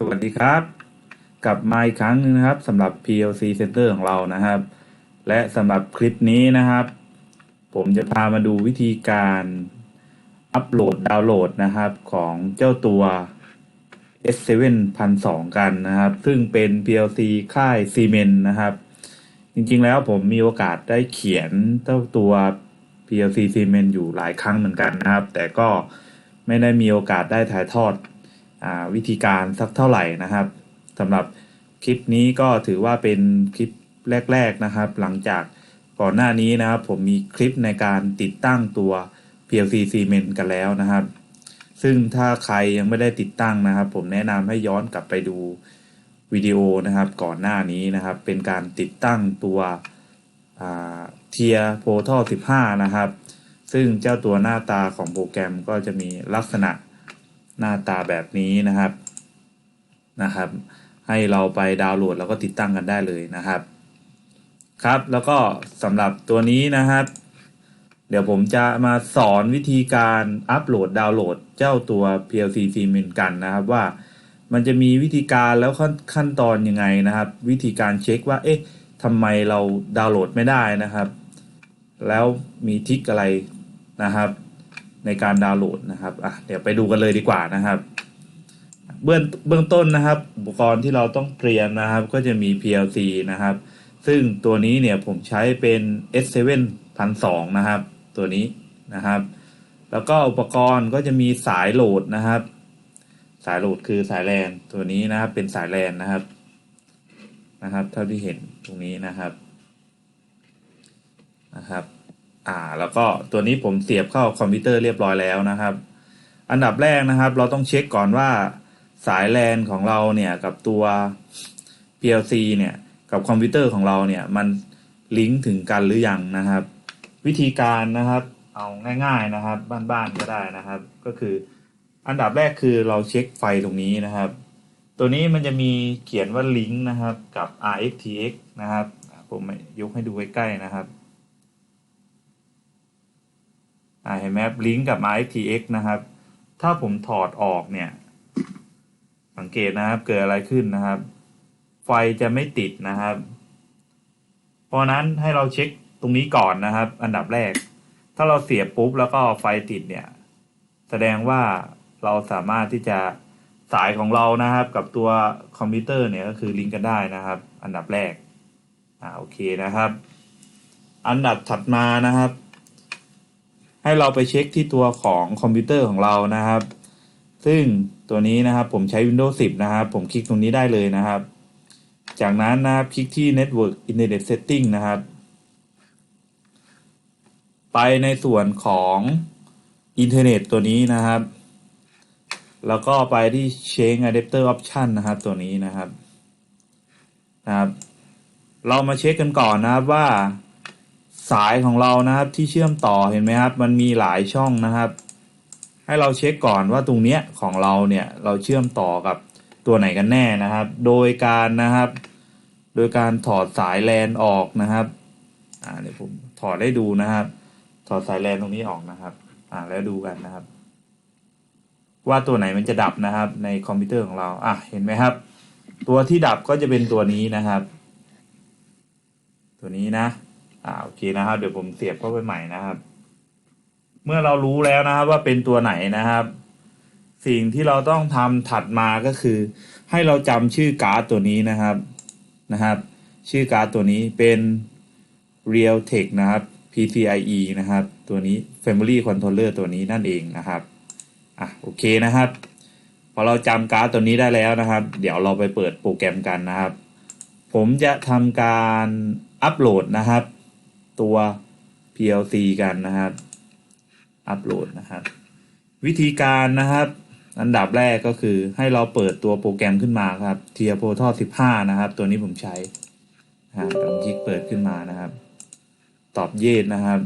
สวัสดีครับ กลับมาอีกครั้งหนึงนะครับสำหรับ PLC Center ของเรานะครับ และสำหรับคลิปนี้นะครับ ผมจะพามาดูวิธีการอัปโหลดดาวน์โหลดนะครับของเจ้าตัว S7 1002 กันนะครับ ซึ่งเป็น PLC ค่าย Siemens นะครับ จริงๆแล้วผมมีโอกาสได้เขียนเจ้าตัว PLC Siemens อยู่หลายครั้งเหมือนกันนะครับ แต่ก็ไม่ได้มีโอกาสได้ถ่ายทอด วิธีการสักเท่าไหร่นะครับสำหรับคลิปนี้ก็ถือว่าเป็นคลิปแรก ๆนะครับ หลังจากก่อนหน้านี้นะครับ ผมมีคลิปในการติดตั้งตัว PLC Siemens กันแล้วนะครับ ซึ่งถ้าใครยังไม่ได้ติดตั้งนะครับ ผมแนะนำให้ย้อนกลับไปดูวิดีโอนะครับ ก่อนหน้านี้นะครับ เป็นการติดตั้งตัวเทียโพทอ15 นะครับ ซึ่งเจ้าตัวหน้าตาของโปรแกรมก็จะมีลักษณะ หน้าตาแบบนี้นะครับนะครับ ให้เราไปดาวน์โหลดแล้วก็ติดตั้งกันได้เลยนะครับ ครับแล้วก็สำหรับตัวนี้นะครับ เดี๋ยวผมจะมาสอนวิธีการอัปโหลดดาวน์โหลดเจ้าตัว PLC Siemens กันนะครับว่ามันจะมีวิธีการแล้วขั้นนตอนยังไงนะครับ วิธีการเช็คว่าเอ๊ะทำไมเราดาวน์โหลดไม่ได้นะครับ แล้วมีทิกอะไรนะครับ ในการดาวน์โหลดนะครับอะเดี๋ยวไปดูกันเลยดีกว่านะครับเบื้องเบื้องต้นนะครับอุปกรณ์ที่เราต้องเตรียมนะครับ ก็จะมี PLC นะครับ ซึ่งตัวนี้เนี่ยผมใช้เป็น S7 1002นะครับ ตัวนี้นะครับ แล้วก็อุปกรณ์ก็จะมีสายโหลดนะครับ สายโหลดคือสายแลนตัวนี้นะครับเป็นสายแลนนะครับนะครับ เท่าที่เห็นตรงนี้นะครับนะครับ อ่า แล้วก็ตัวนี้ผมเสียบเข้าคอมพิวเตอร์เรียบร้อยแล้วนะครับ อันดับแรกนะครับ เราต้องเช็คก่อนว่าสายแลนของเราเนี่ยกับตัว PLC เนี่ยกับคอมพิวเตอร์ของเราเนี่ยมันลิงก์ถึงกันหรือยังนะครับ วิธีการนะครับ เอาง่าย ๆนะครับ บ้านๆก็ได้นะครับ ก็คือ อันดับแรกคือเราเช็คไฟตรงนี้นะครับ ตัวนี้มันจะมีเขียนว่าลิงก์นะครับกับ RxTx นะครับ ผมยกให้ดูใกล้ๆนะครับ อ่า เห็นไหมครับลิงก์กับ RxTx นะครับ ถ้าผมถอดออกเนี่ย สังเกตนะครับเกิดอะไรขึ้นนะครับ ไฟจะไม่ติดนะครับ เพราะนั้นให้เราเช็คตรงนี้ก่อนนะครับ อันดับแรก ถ้าเราเสียบปุ๊บแล้วก็ไฟติดเนี่ย แสดงว่าเราสามารถที่จะสายของเรานะครับ กับตัวคอมพิวเตอร์เนี่ยก็คือลิงก์กันได้นะครับ อันดับแรกอ่าโอเคนะครับ อันดับถัดมานะครับ ให้เราไปเช็คที่ตัวของคอมพิวเตอร์ของเรานะครับ ซึ่งตัวนี้นะครับผมใช้ Windows 10 นะครับ ผมคลิกตรงนี้ได้เลยนะครับ จากนั้นนะครับคลิกที่ Network Internet Setting นะครับ ไปในส่วนของอินเทอร์เน็ตตัวนี้นะครับ แล้วก็ไปที่ Change Adapter Option นะครับตัวนี้นะครับนะครับ เรามาเช็คกันก่อนนะครับว่า สายของเรานะครับที่เชื่อมต่อเห็นไหมครับ มันมีหลายช่องนะครับ ให้เราเช็คก่อนว่าตรงเนี้ยของเราเนี่ยเราเชื่อมต่อกับตัวไหนกันแน่นะครับ โดยการนะครับ โดยการถอดสายแลนออกนะครับอ่าเดี๋ยวผมถอดให้ดูนะครับ ถอดสายแลนตรงนี้ออกนะครับ อ่าแล้วดูกันนะครับ ว่าตัวไหนมันจะดับนะครับ ในคอมพิวเตอร์ของเราอะเห็นไหมครับ ตัวที่ดับก็จะเป็นตัวนี้นะครับ ตัวนี้นะ อ่าโอเคนะครับ เดี๋ยวผมเสียบเข้าไปใหม่นะครับ เมื่อเรารู้แล้วนะครับว่าเป็นตัวไหนนะครับ สิ่งที่เราต้องทำถัดมาก็คือ ให้เราจำชื่อการ์ดตัวนี้นะครับนะครับ ชื่อการ์ดตัวนี้เป็น Realtek นะครับ PCIe นะครับ ตัวนี้ Family Controller ตัวนี้นั่นเองนะครับอะโอเคนะครับ พอเราจำการ์ดตัวนี้ได้แล้วนะครับ เดี๋ยวเราไปเปิดโปรแกรมกันนะครับ ผมจะทำการอัปโหลดนะครับ ตัว PLC กันนะครับ อัปโหลดนะครับ วิธีการนะครับ อันดับแรกก็คือให้เราเปิดตัวโปรแกรมขึ้นมาครับ t i a p o r t a l 15 นะครับ ตัวนี้ผมใช้นะครับลองคลิกเปิดขึ้นมานะครับ ตอบเยสนะครับ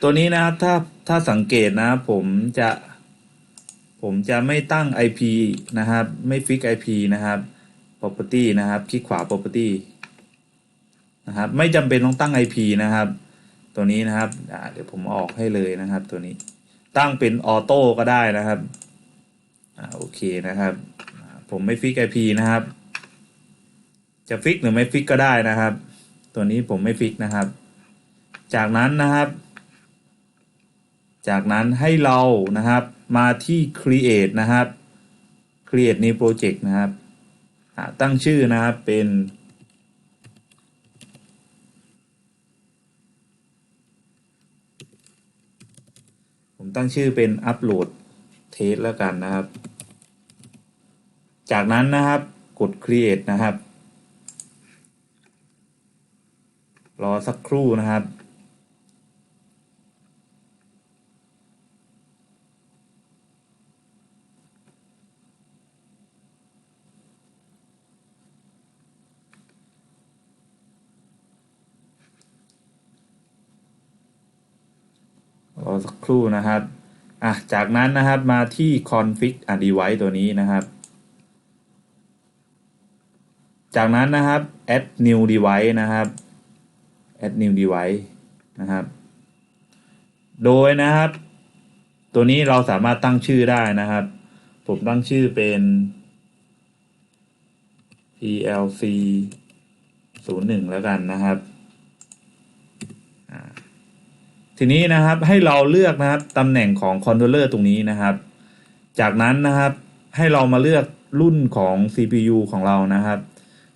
ตัวนี้นะครับถ้าถ้าสังเกตนะครับผมจะผมจะไม่ตั้ง IP นะครับ ไม่ฟิก IP นะครับ property นะครับ คลิกขวา property นะครับ ไม่จำเป็นต้องตั้ง IP นะครับ ตัวนี้นะครับ เดี๋ยวผมออกให้เลยนะครับ ตัวนี้ ตั้งเป็นออโต้ก็ได้นะครับอโอเคนะครับ ผมไม่ฟิก IP นะครับ จะฟิกหรือไม่ฟิกก็ได้นะครับ ตัวนี้ผมไม่ฟิกนะครับ จากนั้นนะครับ จากนั้นให้เรานะครับ มาที่ create นะครับ create new project นะครับ ตั้งชื่อนะครับเป็นผมตั้งชื่อเป็น upload test แล้วกันนะครับ จากนั้นนะครับกด create นะครับ รอสักครู่นะครับ รู่นะครับ อะ จากนั้นนะครับมาที่ config a device ตัวนี้นะครับ จากนั้นนะครับ add new device นะครับ add new device นะครับ โดยนะครับ ตัวนี้เราสามารถตั้งชื่อได้นะครับ ผมตั้งชื่อเป็น plc 01 แล้วกันนะครับ ทีนี้นะครับให้เราเลือกนะครับตำแหน่งของคอนโทรลเลอร์ตรงนี้นะครับ จากนั้นนะครับให้เรามาเลือกรุ่นของ CPU ของเรานะครับ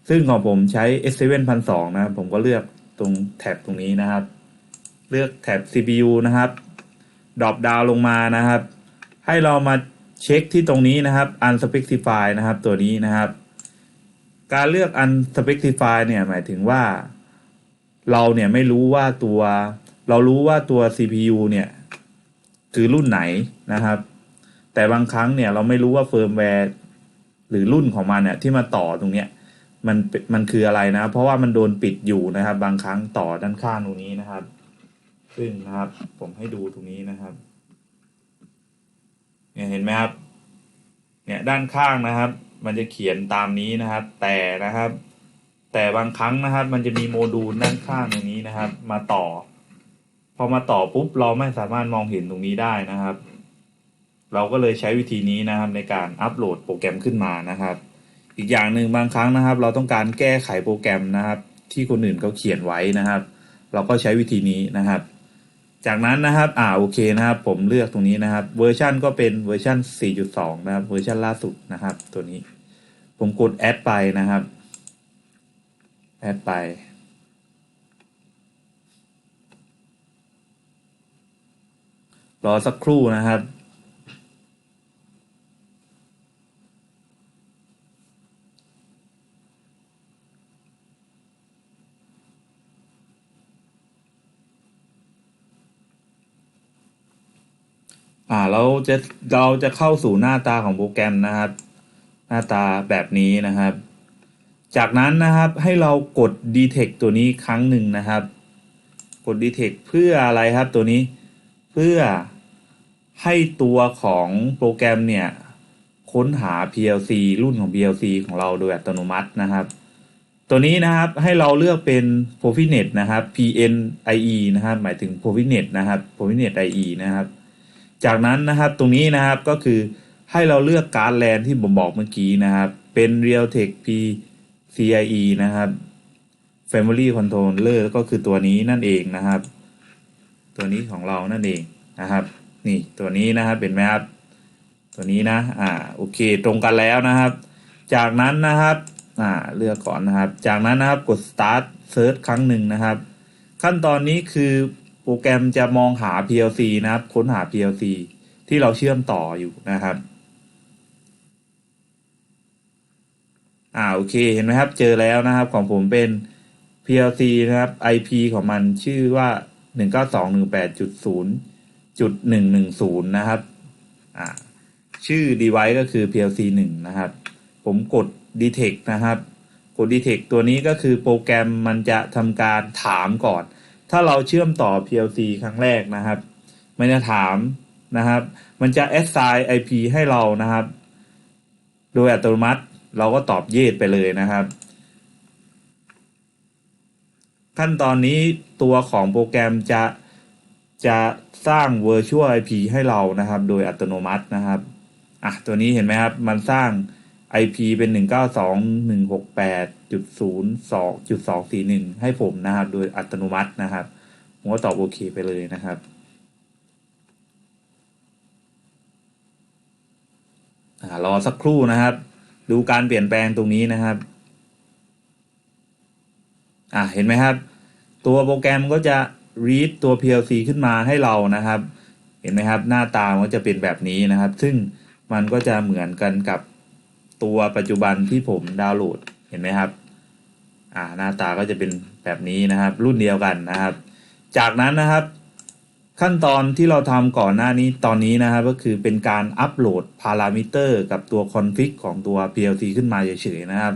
ซึ่งของผมใช้ S7 1002นะครับ ผมก็เลือกตรงแท็บตรงนี้นะครับ เลือกแท็บ CPU นะครับดรอปดาวลงมานะครับ ให้เรามาเช็คที่ตรงนี้นะครับ unspecify นะครับ ตัวนี้นะครับ การเลือก unspecify เนี่ยหมายถึงว่า เราเนี่ยไม่รู้ว่าตัว เรารู้ว่าตัว CPU เนี่ยคือรุ่นไหนนะครับ แต่บางครั้งเนี่ยเราไม่รู้ว่าเฟิร์มแวร์หรือรุ่นของมันเนี่ยที่มาต่อตรงเนี้ยมันเป็นมันคืออะไรนะ เพราะว่ามันโดนปิดอยู่นะครับ บางครั้งต่อด้านข้างตรงนี้นะครับ ซึ่งนะครับ ผมให้ดูตรงนี้นะครับ เนี่ยเห็นไหมครับ เนี่ยด้านข้างนะครับ มันจะเขียนตามนี้นะครับ แต่นะครับ แต่บางครั้งนะครับ มันจะมีโมดูลด้านข้างตรงนี้นะครับ มาต่อ พอมาต่อปุ๊บเราไม่สามารถมองเห็นตรงนี้ได้นะครับ เราก็เลยใช้วิธีนี้นะครับในการอัปโหลดโปรแกรมขึ้นมานะครับ อีกอย่างหนึ่งบางครั้งนะครับ เราต้องการแก้ไขโปรแกรมนะครับ ที่คนอื่นเขาเขียนไว้นะครับ เราก็ใช้วิธีนี้นะครับ จากนั้นนะครับอ่าโอเคนะครับ ผมเลือกตรงนี้นะครับ เวอร์ชันก็เป็นเวอร์ชัน4.2 นะครับ เวอร์ชันล่าสุดนะครับ ตัวนี้ ผมกดแอดไปนะครับแอดไป รอสักครู่นะครับอ่าเราจะเราจะเข้าสู่หน้าตาของโปรแกรมนะครับ หน้าตาแบบนี้นะครับ จากนั้นนะครับให้เรากด detect ตัวนี้ครั้งหนึ่งนะครับ กด detect เพื่ออะไรครับตัวนี้เพื่อ ให้ตัวของโปรแกรมเนี่ยค้นหา PLC รุ่นของ PLC ของเราโดยอัตโนมัตินะครับ ตัวนี้นะครับให้เราเลือกเป็น Profinet นะครับ PNIE นะครับ หมายถึง Profinet นะครับ Profinet IE นะครับ จากนั้นนะครับตรงนี้นะครับก็คือให้เราเลือกการ์ดแลนที่ผมบอกเมื่อกี้นะครับ เป็น Realtek PCIe นะครับ Family Controller ก็คือตัวนี้นั่นเองนะครับ ตัวนี้ของเรานั่นเองนะครับ นี่ตัวนี้นะครับเป็นไหมครับตัวนี้นะอ่าโอเคตรงกันแล้วนะครับ จากนั้นนะครับอ่าเลือกก่อนนะครับ จากนั้นนะครับกด start search ครั้งหนึ่งนะครับ ขั้นตอนนี้คือโปรแกรมจะมองหา PLC นะครับ ค้นหา PLC ที่เราเชื่อมต่ออยู่นะครับอ่าโอเคเห็นไหมครับเจอแล้วนะครับของผมเป็น PLC นะครับ IP ของมันชื่อว่า 192.18.0.110นะครับอ่าชื่อ device ก็คือ PLC 1นะครับ ผมกด detect นะครับกด detect ตัวนี้ก็คือโปรแกรมมันจะทำการถามก่อน ถ้าเราเชื่อมต่อ PLC ครั้งแรกนะครับ มันจะถามนะครับ มันจะ assign IP ให้เรานะครับ โดยอัตโนมัติเราก็ตอบ yes ไปเลยนะครับ ขั้นตอนนี้ตัวของโปรแกรมจะ จะสร้าง virtual IP ให้เรานะครับ โดยอัตโนมัตินะครับอะตัวนี้เห็นไหมครับ มันสร้าง IP เป็น 192.168.02.241 ให้ผมนะครับ โดยอัตโนมัตินะครับ ผมก็ตอบโอเคไปเลยนะครับรอสักครู่นะครับ ดูการเปลี่ยนแปลงตรงนี้นะครับอะเห็นไหมครับ ตัวโปรแกรมก็จะ read ตัว PLC ขึ้นมาให้เรานะครับ เห็นไหมครับ หน้าตามันก็จะเป็นแบบนี้นะครับ ซึ่งมันก็จะเหมือนกันกับตัวปัจจุบันที่ผมดาวน์โหลดเห็นไหมครับ อ่าหน้าตาก็จะเป็นแบบนี้นะครับ รุ่นเดียวกันนะครับ จากนั้นนะครับ ขั้นตอนที่เราทำก่อนหน้านี้ตอนนี้นะครับ ก็คือเป็นการอัปโหลดพารามิเตอร์กับตัวคอนฟิกของตัว PLC ขึ้นมาเฉยๆนะครับ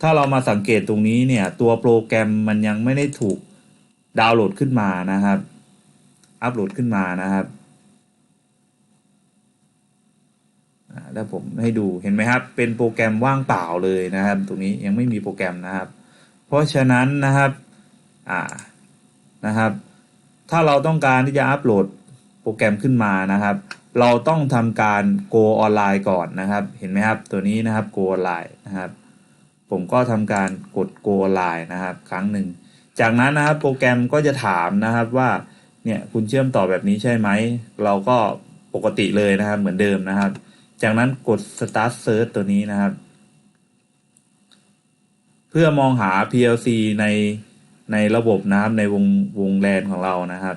ถ้าเรามาสังเกตตรงนี้เนี่ย ตัวโปรแกรมมันยังไม่ได้ถูก ดาวน์โหลดขึ้นมานะครับ อัปโหลดขึ้นมานะครับอ่าแล้วผมให้ดูเห็นไหมครับ เป็นโปรแกรมว่างเปล่าเลยนะครับ ตรงนี้ยังไม่มีโปรแกรมนะครับ เพราะฉะนั้นนะครับอ่านะครับ ถ้าเราต้องการที่จะอัปโหลดโปรแกรมขึ้นมานะครับ เราต้องทำการ go online ก่อนนะครับ เห็นไหมครับ ตัวนี้นะครับ go online นะครับ ผมก็ทำการกด go online นะครับ ครั้งหนึ่ง จากนั้นนะครับโปรแกรมก็จะถามนะครับว่าเนี่ยคุณเชื่อมต่อแบบนี้ใช่ไหม เราก็ปกติเลยนะครับเหมือนเดิมนะครับ จากนั้นกด start search ตัวนี้นะครับ เพื่อมองหา PLC ในในระบบนะครับในวงวงแลนของเรานะครับ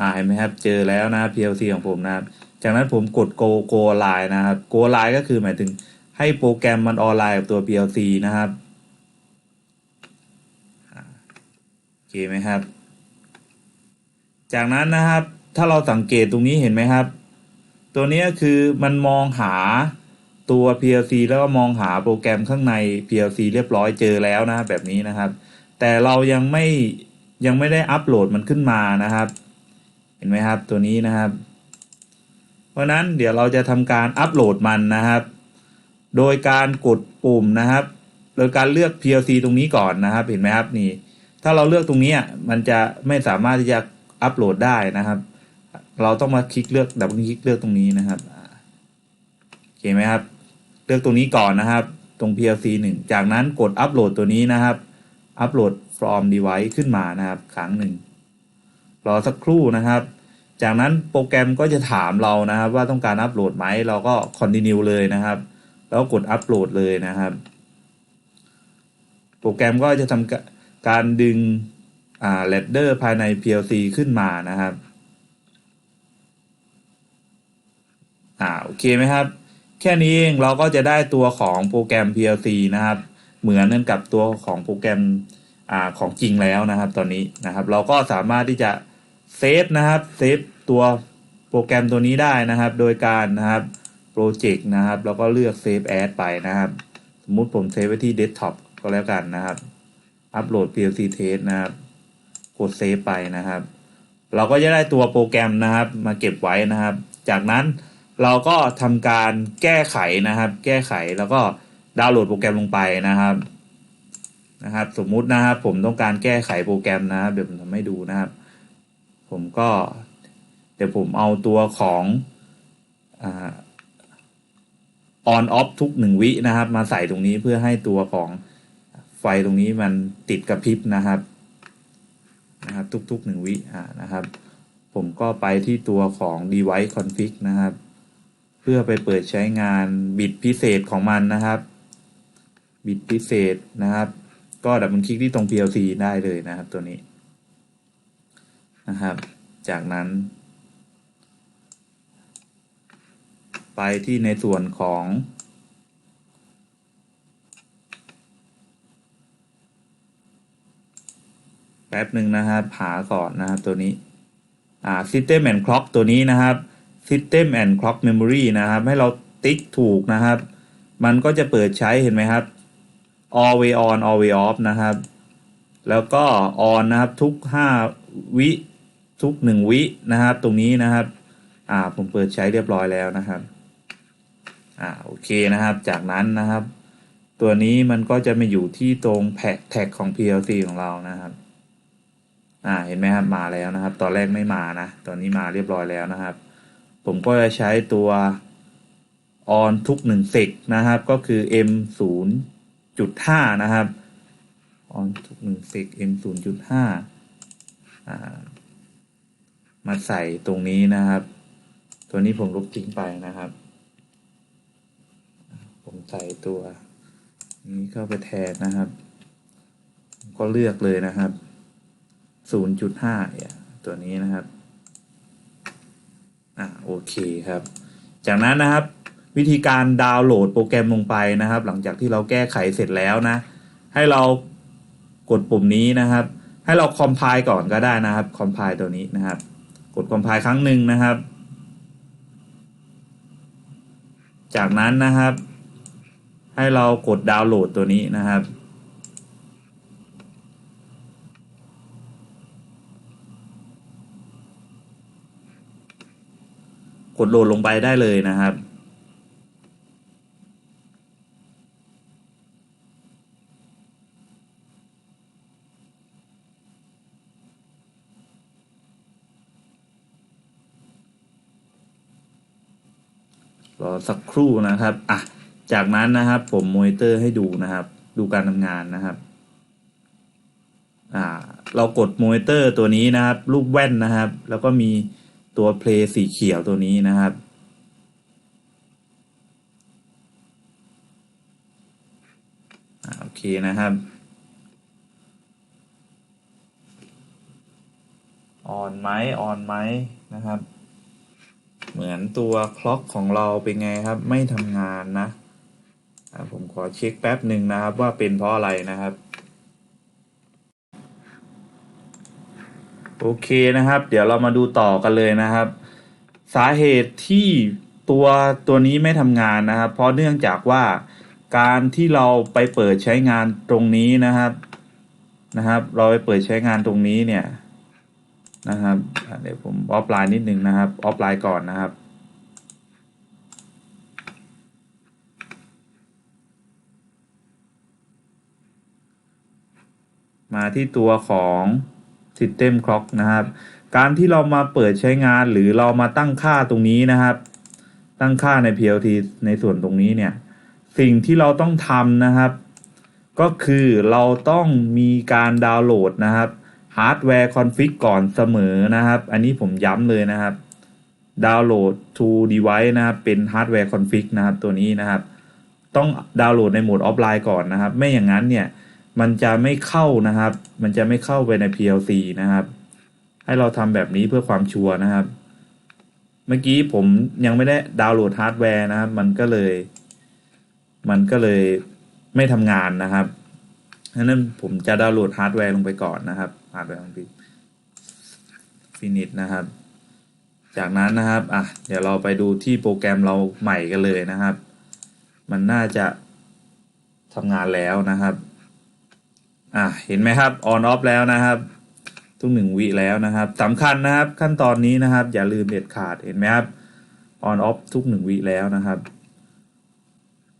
อ่าเห็นไหมครับเจอแล้วนะ PLC ของผมนะครับ จากนั้นผมกด go go line นะครับ go line ก็คือหมายถึงให้โปรแกรมมันออนไลน์กับตัว PLC นะครับอ่าโอ เคไหมครับ จากนั้นนะครับ ถ้าเราสังเกตตรงนี้เห็นไหมครับ ตัวนี้คือมันมองหาตัว PLC แล้วก็มองหาโปรแกรมข้างใน PLC เรียบร้อยเจอแล้วนะครับแบบนี้นะครับ แต่เรายังไม่ยังไม่ได้อัปโหลดมันขึ้นมานะครับ เห็นไหมครับตัวนี้นะครับ เพราะนั้นเดี๋ยวเราจะทำการอัปโหลดมันนะครับ โดยการกดปุ่มนะครับ โดยการเลือก PLC ตรงนี้ก่อนนะครับ เห็นไหมครับนี่ ถ้าเราเลือกตรงนี้มันจะไม่สามารถที่จะอัปโหลดได้นะครับ เราต้องมาคลิกเลือกดับคลิกเลือกตรงนี้นะครับโอเคไหมครับ เลือกตรงนี้ก่อนนะครับ ตรง PLC หนึ่งจากนั้นกดอัปโหลดตัวนี้นะครับ อัปโหลด from device ขึ้นมานะครับครั้งหนึ่งรอสักครู่นะครับ จากนั้นโปรแกรมก็จะถามเรานะครับ ว่าต้องการอัปโหลดไหมเราก็ continue เลยนะครับ แล้วกดอัปโหลดเลยนะครับ โปรแกรมก็จะทำ การดึงอ่า ladder ภายใน PLC ขึ้นมานะครับ อ่าโอเคไหมครับ แค่นี้เองเราก็จะได้ตัวของโปรแกรม PLC นะครับ เหมือนกันกับตัวของโปรแกรมอ่าของจริงแล้วนะครับ ตอนนี้นะครับ เราก็สามารถที่จะเซฟนะครับเซฟตัวโปรแกรมตัวนี้ได้นะครับ โดยการนะครับโปรเจกต์นะครับ แล้วก็เลือกเซฟแอดไปนะครับ สมมุติผมเซฟไว้ที่เดสก์ท็อปก็แล้วกันนะครับ อัปโหลด PLC test นะครับกดเซฟไปนะครับ เราก็จะได้ตัวโปรแกรมนะครับ มาเก็บไว้นะครับ จากนั้นเราก็ทำการแก้ไขนะครับ แก้ไขแล้วก็ดาวน์โหลดโปรแกรมลงไปนะครับนะครับ สมมุตินะครับ ผมต้องการแก้ไขโปรแกรมนะครับ เดี๋ยวผมทำให้ดูนะครับ ผมก็ เดี๋ยวผมเอาตัวของอ่า on off ทุกหนึ่งวินะครับ มาใส่ตรงนี้เพื่อให้ตัวของ ไฟตรงนี้มันติดกระพริบนะครับนะครับ ทุกๆหนึ่งวิอ่านะครับ ผมก็ไปที่ตัวของ device config นะครับ เพื่อไปเปิดใช้งานบิตพิเศษของมันนะครับ บิตพิเศษนะครับ ก็ดับเบิลคลิกที่ตรง PLC ได้เลยนะครับตัวนี้นะครับ จากนั้น ไปที่ในส่วนของ แป๊บหนึ่งนะครับหาก่อนนะครับตัวนี้อ่า System and Clock ตัวนี้นะครับ System and Clock Memory นะครับ ให้เราติ๊กถูกนะครับ มันก็จะเปิดใช้เห็นไหมครับ always on always off นะครับ แล้วก็ on นะครับทุก 5 วิทุก 1 วินะครับ ตรงนี้นะครับ อ่าผมเปิดใช้เรียบร้อยแล้วนะครับ อ่าโอเคนะครับ จากนั้นนะครับ ตัวนี้มันก็จะมาอยู่ที่ตรงแพ็กแท็กของ PLC ของเรานะครับ อ่าเห็นไหมครับมาแล้วนะครับ ตอนแรกไม่มานะ ตอนนี้มาเรียบร้อยแล้วนะครับ ผมก็จะใช้ตัว on ทุกหนึ่งเซกนะครับ ก็คือ m ศูนย์จุดห้านะครับ on ทุกหนึ่งเซก m ศูนย์จุดห้าอ่ามาใส่ตรงนี้นะครับ ตัวนี้ผมลบทิ้งไปนะครับ ผมใส่ตัว นี้เข้าไปแทนนะครับ ก็เลือกเลยนะครับ 0.5เนี่ยตัวนี้นะครับอ่าโอเคครับ จากนั้นนะครับ วิธีการดาวน์โหลดโปรแกรมลงไปนะครับ หลังจากที่เราแก้ไขเสร็จแล้วนะ ให้เรากดปุ่มนี้นะครับ ให้เราคอมไพล์ก่อนก็ได้นะครับคอมไพล์ตัวนี้นะครับ กดคอมไพล์ครั้งหนึ่งนะครับ จากนั้นนะครับ ให้เรากดดาวน์โหลดตัวนี้นะครับ กดโหลดลงไปได้เลยนะครับ รอสักครู่นะครับอะจากนั้นนะครับผมมอนิเตอร์ให้ดูนะครับ ดูการทำงานนะครับอ่าเรากดมอนิเตอร์ตัวนี้นะครับ รูปแว่นนะครับ แล้วก็มี ตัวเพลย์สีเขียวตัวนี้นะครับ โอเคนะครับออนไหมออนไหมนะครับ เหมือนตัวคล็อกของเราเป็นไงครับ ไม่ทำงานนะผมขอเช็คแป๊บหนึ่งนะครับว่าเป็นเพราะอะไรนะครับ โอเคนะครับ เดี๋ยวเรามาดูต่อกันเลยนะครับ สาเหตุที่ตัวตัวนี้ไม่ทำงานนะครับ เพราะเนื่องจากว่าการที่เราไปเปิดใช้งานตรงนี้นะครับนะครับ เราไปเปิดใช้งานตรงนี้เนี่ยนะครับเดี๋ยวผมออฟไลน์นิดนึงนะครับออฟไลน์ก่อนนะครับมาที่ตัวของ System Clock นะครับ การที่เรามาเปิดใช้งานหรือเรามาตั้งค่าตรงนี้นะครับ ตั้งค่าใน PLT ในส่วนตรงนี้เนี่ย สิ่งที่เราต้องทำนะครับ ก็คือเราต้องมีการดาวน์โหลดนะครับฮาร์ดแวร์คอนฟิกก่อนเสมอนะครับ อันนี้ผมย้ำเลยนะครับ ดาวน์โหลด to device นะครับ เป็นฮาร์ดแวร์คอนฟิกนะครับ ตัวนี้นะครับ ต้องดาวน์โหลดในโหมดออฟไลน์ก่อนนะครับ ไม่อย่างนั้นเนี่ย มันจะไม่เข้านะครับ มันจะไม่เข้าไปใน PLC นะครับ ให้เราทำแบบนี้เพื่อความชัวร์นะครับ เมื่อกี้ผมยังไม่ได้ดาวน์โหลดฮาร์ดแวร์นะครับ มันก็เลย มันก็เลยไม่ทำงานนะครับฉะนั้นผมจะดาวน์โหลดฮาร์ดแวร์ลงไปก่อนนะครับฮาร์ดแวร์ลงไปฟินิชนะครับ จากนั้นนะครับอะเดี๋ยวเราไปดูที่โปรแกรมเราใหม่กันเลยนะครับ มันน่าจะทำงานแล้วนะครับ อะเห็นไหมครับ on off แล้วนะครับทุกหนึ่งวิแล้วนะครับสำคัญนะครับขั้นตอนนี้นะครับ อย่าลืมเด็ดขาดเห็นไหมครับ on off ทุกหนึ่งวิแล้วนะครับ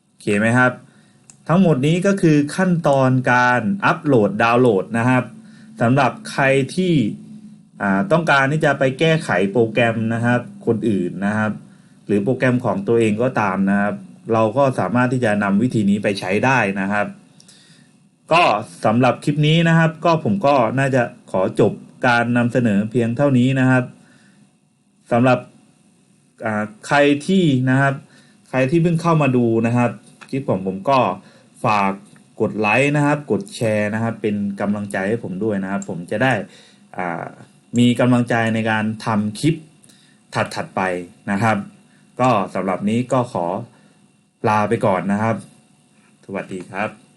โอเคไหมครับ ทั้งหมดนี้ก็คือขั้นตอนการอัปโหลดดาวน์โหลดนะครับสำหรับใครที่อ่าต้องการที่จะไปแก้ไขโปรแกรมนะครับ คนอื่นนะครับ หรือโปรแกรมของตัวเองก็ตามนะครับ เราก็สามารถที่จะนำวิธีนี้ไปใช้ได้นะครับ ก็สำหรับคลิปนี้นะครับ ก็ผมก็น่าจะขอจบการนำเสนอเพียงเท่านี้นะครับสำหรับใครที่นะครับ ใครที่เพิ่งเข้ามาดูนะครับคลิปผมผมก็ฝากกดไลค์นะครับ กดแชร์นะครับ เป็นกำลังใจให้ผมด้วยนะครับ ผมจะได้มีกำลังใจในการทำคลิปถัดๆไปนะครับ ก็สำหรับนี้ก็ขอลาไปก่อนนะครับ สวัสดีครับ